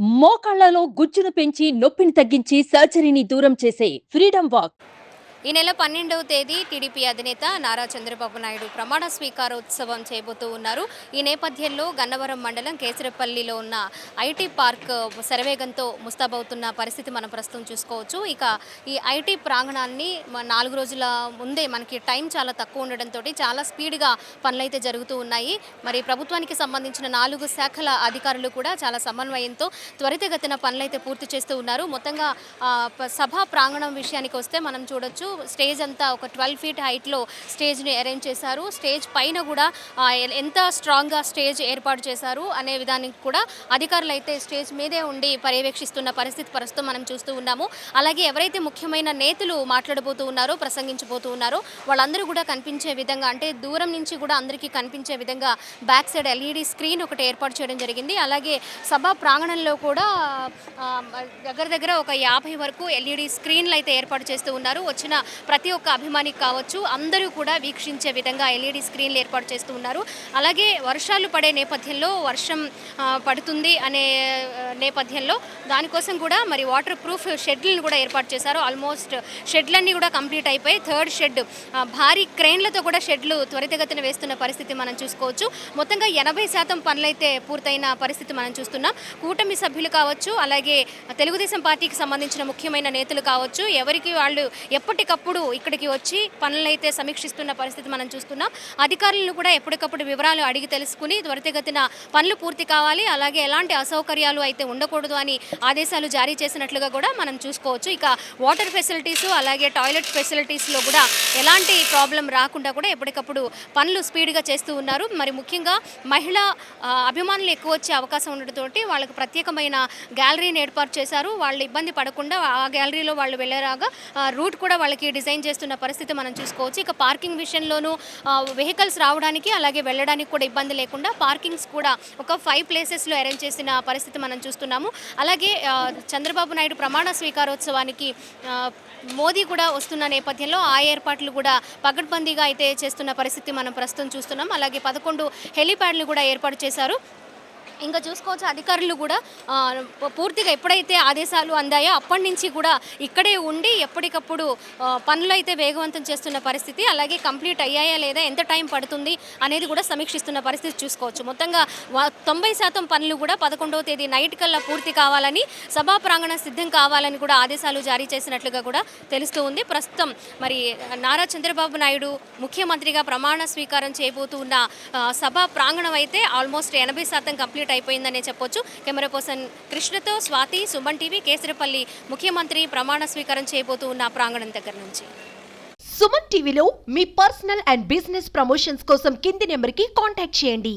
మోకాళ్ళలో గుజ్జును పెంచి నొప్పిని తగ్గించి సర్జరీని దూరం చేసే ఫ్రీడమ్ వాక్. ఈ నెల పన్నెండవ తేదీ టీడీపీ అధినేత నారా చంద్రబాబు నాయుడు ప్రమాణ స్వీకారోత్సవం చేయబోతూ ఉన్నారు. ఈ నేపథ్యంలో గన్నవరం మండలం కేసరపల్లిలో ఉన్న ఐటీ పార్క్ శరవేగంతో ముస్తాబవుతున్న పరిస్థితి మనం ప్రస్తుతం చూసుకోవచ్చు. ఇక ఈ ఐటీ ప్రాంగణాన్ని నాలుగు రోజుల ముందే మనకి టైం చాలా తక్కువ ఉండడంతో చాలా స్పీడ్గా పనులైతే జరుగుతూ ఉన్నాయి. మరి ప్రభుత్వానికి సంబంధించిన నాలుగు శాఖల అధికారులు కూడా చాలా సమన్వయంతో త్వరితగతిన పనులైతే పూర్తి చేస్తూ ఉన్నారు. మొత్తంగా సభా ప్రాంగణం విషయానికి వస్తే మనం చూడొచ్చు స్టేజ్ అంతా ఒక ట్వెల్వ్ ఫీట్ హైట్లో స్టేజ్ని అరేంజ్ చేశారు. స్టేజ్ పైన కూడా ఎంత స్ట్రాంగ్గా స్టేజ్ ఏర్పాటు చేశారు అనే విధానికి కూడా అధికారులు అయితే స్టేజ్ మీదే ఉండి పర్యవేక్షిస్తున్న పరిస్థితి ప్రస్తుతం మనం చూస్తూ ఉన్నాము. అలాగే ఎవరైతే ముఖ్యమైన నేతలు మాట్లాడబోతూ ఉన్నారో ప్రసంగించబోతూ ఉన్నారో వాళ్ళందరూ కూడా కనిపించే విధంగా అంటే దూరం నుంచి కూడా అందరికీ కనిపించే విధంగా బ్యాక్ సైడ్ ఎల్ఈడి స్క్రీన్ ఒకటి ఏర్పాటు చేయడం జరిగింది. అలాగే సభా ప్రాంగణంలో కూడా దగ్గర దగ్గర ఒక యాభై వరకు ఎల్ఈడి స్క్రీన్లు అయితే ఏర్పాటు చేస్తూ ఉన్నారు. వచ్చిన ప్రతి ఒక్క అభిమానికి కావచ్చు అందరూ కూడా వీక్షించే విధంగా ఎల్ఈడి స్క్రీన్లు ఏర్పాటు చేస్తూ ఉన్నారు. అలాగే వర్షాలు పడే నేపథ్యంలో వర్షం పడుతుంది అనే నేపథ్యంలో దానికోసం కూడా మరి వాటర్ ప్రూఫ్ షెడ్లను కూడా ఏర్పాటు చేశారు. ఆల్మోస్ట్ షెడ్లన్నీ కూడా కంప్లీట్ అయిపోయి థర్డ్ షెడ్ భారీ క్రెయిన్లతో కూడా షెడ్లు త్వరితగతిన వేస్తున్న పరిస్థితి మనం చూసుకోవచ్చు. మొత్తంగా ఎనభై శాతం పనులైతే పూర్తయిన పరిస్థితి మనం చూస్తున్నాం. కూటమి సభ్యులు కావచ్చు అలాగే తెలుగుదేశం పార్టీకి సంబంధించిన ముఖ్యమైన నేతలు కావచ్చు ఎవరికి వాళ్ళు ఎప్పటికప్పుడు ఇక్కడికి వచ్చి పనులైతే సమీక్షిస్తున్న పరిస్థితి మనం చూస్తున్నాం. అధికారులను కూడా ఎప్పటికప్పుడు వివరాలు అడిగి తెలుసుకుని త్వరితగతిన పనులు పూర్తి కావాలి. అలాగే ఎలాంటి అసౌకర్యాలు అయితే ఉండకూడదు అని ఆదేశాలు జారీ చేసినట్లుగా కూడా మనం చూసుకోవచ్చు. ఇక వాటర్ ఫెసిలిటీస్ అలాగే టాయిలెట్ ఫెసిలిటీస్లో కూడా ఎలాంటి ప్రాబ్లం రాకుండా కూడా ఎప్పటికప్పుడు పనులు స్పీడ్గా చేస్తూ ఉన్నారు. మరి ముఖ్యంగా మహిళా అభిమానులు ఎక్కువ వచ్చే అవకాశం ఉండటంతో వాళ్ళకి ప్రత్యేకమైన గ్యాలరీని ఏర్పాటు చేశారు. వాళ్ళు ఇబ్బంది పడకుండా ఆ గ్యాలరీలో వాళ్ళు వెళ్ళరాగా రూట్ కూడా వాళ్ళకి డిజైన్ చేస్తున్న పరిస్థితి మనం చూసుకోవచ్చు. ఇక పార్కింగ్ విషయంలోనూ వెహికల్స్ రావడానికి అలాగే వెళ్ళడానికి కూడా ఇబ్బంది లేకుండా పార్కింగ్స్ కూడా ఒక ఫైవ్ ప్లేసెస్లో అరేంజ్ చేసిన పరిస్థితి మనం చూస్తున్నాము. అలాగే చంద్రబాబు నాయుడు ప్రమాణ స్వీకారోత్సవానికి మోదీ కూడా వస్తున్న నేపథ్యంలో ఆ ఏర్పాట్లు కూడా పగడ్బందీగా అయితే చేస్తున్న పరిస్థితి మనం ప్రస్తుతం చూస్తున్నాం. అలాగే పదకొండు హెలీప్యాడ్లు కూడా ఏర్పాటు చేశారు. ఇంకా చూసుకోవచ్చు అధికారులు కూడా పూర్తిగా ఎప్పుడైతే ఆదేశాలు అందాయో అప్పటి నుంచి కూడా ఇక్కడే ఉండి ఎప్పటికప్పుడు పనులు అయితే వేగవంతం చేస్తున్న పరిస్థితి అలాగే కంప్లీట్ అయ్యాయా లేదా ఎంత టైం పడుతుంది అనేది కూడా సమీక్షిస్తున్న పరిస్థితి చూసుకోవచ్చు. మొత్తంగా తొంభై శాతం పనులు కూడా పదకొండవ తేదీ నైట్ కల్లా పూర్తి కావాలని సభా ప్రాంగణం సిద్ధం కావాలని కూడా ఆదేశాలు జారీ చేసినట్లుగా కూడా తెలుస్తూ ఉంది. ప్రస్తుతం మరి నారా చంద్రబాబు నాయుడు ముఖ్యమంత్రిగా ప్రమాణ స్వీకారం చేయబోతూ ఉన్న సభా ప్రాంగణం అయితే ఆల్మోస్ట్ ఎనభై శాతం కంప్లీట్ అయిపోయిందనే చెప్పొచ్చు. కెమెరా పర్సన్ కృష్ణతో స్వాతి సుమన్ టీవీ కేసరిపల్లి ముఖ్యమంత్రి ప్రమాణ స్వీకారం చేయబోతూ ఉన్న ప్రాంగణం దగ్గర నుంచి. సుమన్ టీవీలో మీ పర్సనల్ అండ్ బిజినెస్ ప్రమోషన్స్ కోసం కింది నెంబర్కి కాంటాక్ట్ చేయండి.